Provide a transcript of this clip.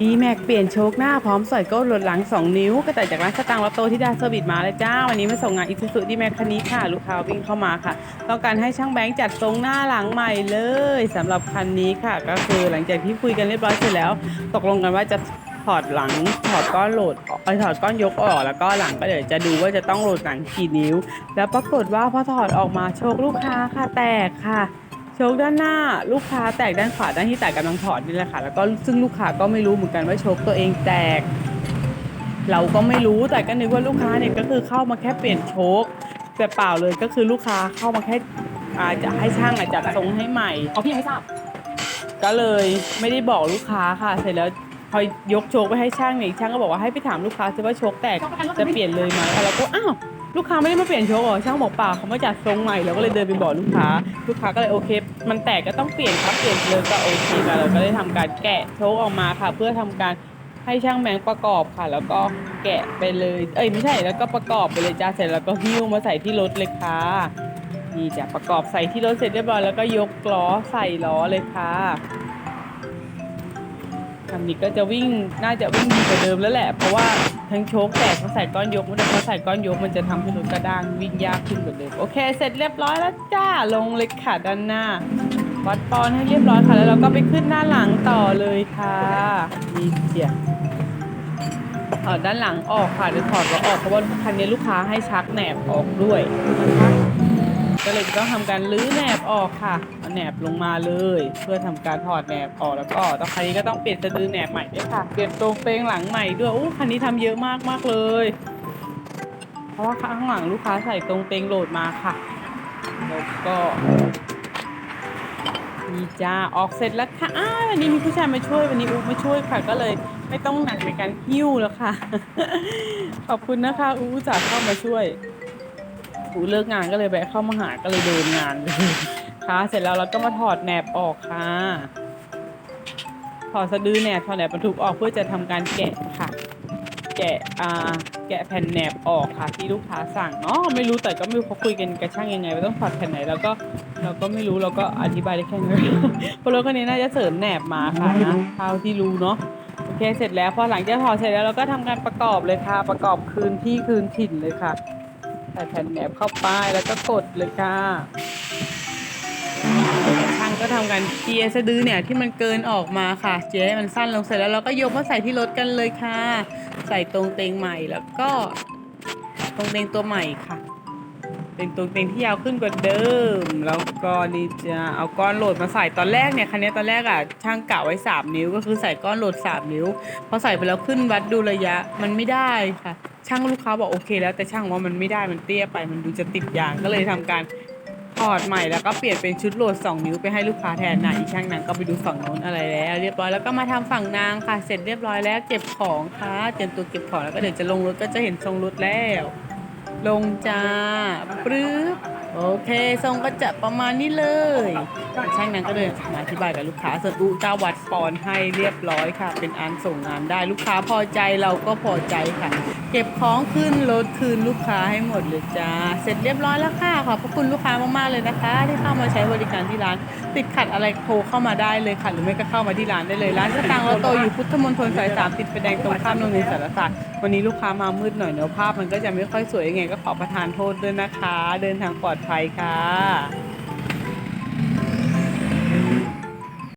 อีแม็กเปลี่ยนโชคหน้าพร้อมส่โก้หลดหลัง 2 นิ้วก็แต่จากร้านสตางค์ลอตโตที่ดาเซอร์วิสมาเลยจ้า วันนี้มาส่งงานอีซูซูดีแม็กคันนี้ค่ะ ลูกค้าวิ่งเข้ามาค่ะต้องการให้ช่างแบงค์จัดทรงหน้าหลังใหม่เลยสำหรับคันนี้ค่ะ ก็คือหลังจากที่คุยกันเรียบร้อยเสร็จแล้ว ตกลงกันว่าจะถอดหลังถอดก้อนโหลดออกเอ้ยถอดก้อนยกออกแล้วก็หลังก็เดี๋ยวจะดูว่าจะต้องโหลดหลังกี่นิ้ว แล้วปรากฏว่าพอถอดออกมาโชคลูกค้าค่ะแตกค่ะ โชคด้านหน้าลูกค้าแตกด้านขวาด้านที่แตกกำลังถอดนี่แหละค่ะ แล้วก็ซึ่งลูกค้าก็ไม่รู้เหมือนกันว่าโชคตัวเองแตก เราก็ไม่รู้แต่ก็นึกว่าลูกค้าเนี่ยก็คือเข้ามาแค่เปลี่ยนโชคแต่เปล่าเลยก็คือลูกค้าเข้ามาแค่อาจจะให้ช่างอะจัดทรงให้ใหม่อ๋อพี่ยังไม่ทราบก็เลยไม่ได้บอกลูกค้าค่ะ เสร็จแล้วพอยกโชคไปให้ช่างเนี่ยช่างก็บอกว่าให้ไปถามลูกค้าซิว่าโชคแตกจะเปลี่ยนเลยไหมเราก็อ้าว ลูกค้าไม่ได้มาเปลี่ยนโชคเหรอช่างบอกเปล่าเขามาจัดทรงใหม่เราก็เลยเดินไปบอกลูกค้า ลูกค้าก็เลยโอเค มันแตกก็ต้องเปลี่ยนครับเปลี่ยนเลยก็โอเคค่ะเราก็ได้ทำการแกะโชคออกมาค่ะ เพื่อทำการให้ช่างแมงประกอบค่ะ แล้วก็แกะไปเลย เอ้ยไม่ใช่แล้วก็ประกอบไปเลยจ้าเสร็จแล้วก็หิ้วมาใส่ที่รถเลยค่ะนี่จ้ะประกอบใส่ที่รถเสร็จเรียบร้อยแล้วก็ยกล้อใส่ล้อเลยค่ะคันนี้ก็จะวิ่งน่าจะวิ่งดีกว่าเดิมแล้วแหละ เพราะว่า ทั้งโชคแตกเพราะใส่ก้อนยกไม่ได้เพราใส่ก้อนยกมันจะทำให้รถกระด้างวิ่งยากขึ้นกว่าเดิมโอเค เสร็จเรียบร้อยแล้วจ้าลงเลยค่ะด้านหน้า วัดปอนให้เรียบร้อยค่ะ แล้วเราก็ไปขึ้นหน้าหลังต่อเลยค่ะนี่เจียถอดด้านหลังออกค่ะเดี๋ยวถอดก็ออกเพราะว่าคันนี้ลูกค้าให้ชักแหนบออกด้วยนะคะ ก็เลยต้องทำการลื้อแหนบออกค่ะเอาแหนบลงมาเลย เพื่อทำการถอดแหนบออกแล้วก็ตอนคันนี้ก็ต้องเปลี่ยนสะดือแหนบใหม่ด้วยค่ะ เปลี่ยนตรงเปลงหลังใหม่ด้วยอู้คันนี้ทำเยอะมากมากเลย เพราะว่าข้างหลังลูกค้าใส่ตรงเปลงโหลดมาค่ะแล้วก็นี่จ้าออกเสร็จแล้วค่ะอ้าวันนี้มีผู้ชายมาช่วยวันนี้อุ๊มาช่วยค่ะ ก็เลยไม่ต้องหนักในการหิ้วแล้วค่ะ ขอบคุณนะคะ อุ๊จ่าเข้ามาช่วย อุ๊เลิกงานก็เลยแวะเข้ามาหาก็เลยโดนงานเลยค่ะเสร็จแล้วเราก็มาถอดแหนบออกค่ะ ถอดสะดือแหนบถอดแหนบบรรทุกออกเพื่อจะทำการแกะค่ะ แกะอ่าแกะแผ่นแหนบออกค่ะ ที่ลูกค้าสั่งเนาะไม่รู้แต่ก็ไม่รู้เขาคุยกันกับช่างยังไงว่าต้องถอดแผ่นไหนแล้วก็เราก็ไม่รู้เราก็อธิบายได้แค่นี้เพราะรถคันนี้น่าจะเสริมแหนบมาค่ะนะเท่าที่รู้เนาะโอเคเสร็จแล้วพอหลังจากถอดเสร็จแล้วเราก็ทำการประกอบเลยค่ะ ประกอบคืนที่คืนถิ่นเลยค่ะ ใส่แผ่นแหนบเข้าไปแล้วก็กดเลยค่ะช่างก็ทำการเกียร์สะดือเนี่ยที่มันเกินออกมาค่ะ เจียให้มันสั้นลงเสร็จแล้วเราก็ยกมาใส่ที่รถกันเลยค่ะ ใส่ตรงเตงใหม่แล้วก็ตรงเตงตัวใหม่ค่ะ เป็นตรงเตงที่ยาวขึ้นกว่าเดิม แล้วก็นี่จะเอาก้อนโหลดมาใส่ตอนแรกเนี่ยคันนี้ตอนแรกอะช่างกะไว้ 3 นิ้วก็คือใส่ก้อนโหลด 3 นิ้วพอใส่ไปแล้วขึ้นวัดดูระยะมันไม่ได้ค่ะ ช่างลูกค้าบอกโอเค แล้วแต่ช่างว่ามันไม่ได้มันเตี้ยไป มันดูจะติดยางก็เลยทำการถอดใหม่แล้วก็เปลี่ยนเป็นชุดโหลด 2 นิ้วไปให้ลูกค้าแทนนะอีช่างนางก็ไปดูฝั่งโน้นอะไรแล้ว เรียบร้อยแล้วก็มาทำฝั่งนางค่ะเสร็จเรียบร้อยแล้วเก็บของค่ะเตรียมตัวเก็บของแล้วก็เดี๋ยวจะลงรถก็จะเห็นทรงรถแล้ว ลงจ้าปรื๊บ โอเคทรงก็จะประมาณนี้เลยช่างนางก็เลยมาอธิบายกับลูกค้าส่วนอุจ้าวัดปอนให้เรียบร้อยค่ะ เป็นอันส่งงานได้ลูกค้าพอใจเราก็พอใจค่ะ เก็บของขึ้นรถคืนลูกค้าให้หมดเลยจ้าเสร็จเรียบร้อยแล้วค่ะขอบพระคุณลูกค้ามากๆเลยนะคะ ที่เข้ามาใช้บริการที่ร้าน ติดขัดอะไรโทรเข้ามาได้เลยค่ะ หรือไม่ก็เข้ามาที่ร้านได้เลยร้านสตางค์ออโตอยู่พุทธมณฑลสายสามติดไฟแดงตรงข้ามโรงเรียนสารศาสตร์วันนี้ลูกค้ามามืดหน่อยเนอภาพมันก็จะไม่ค่อยสวยยังไงก็ขอประทานโทษด้วยนะคะ เดินทางปลอดภัยค่ะ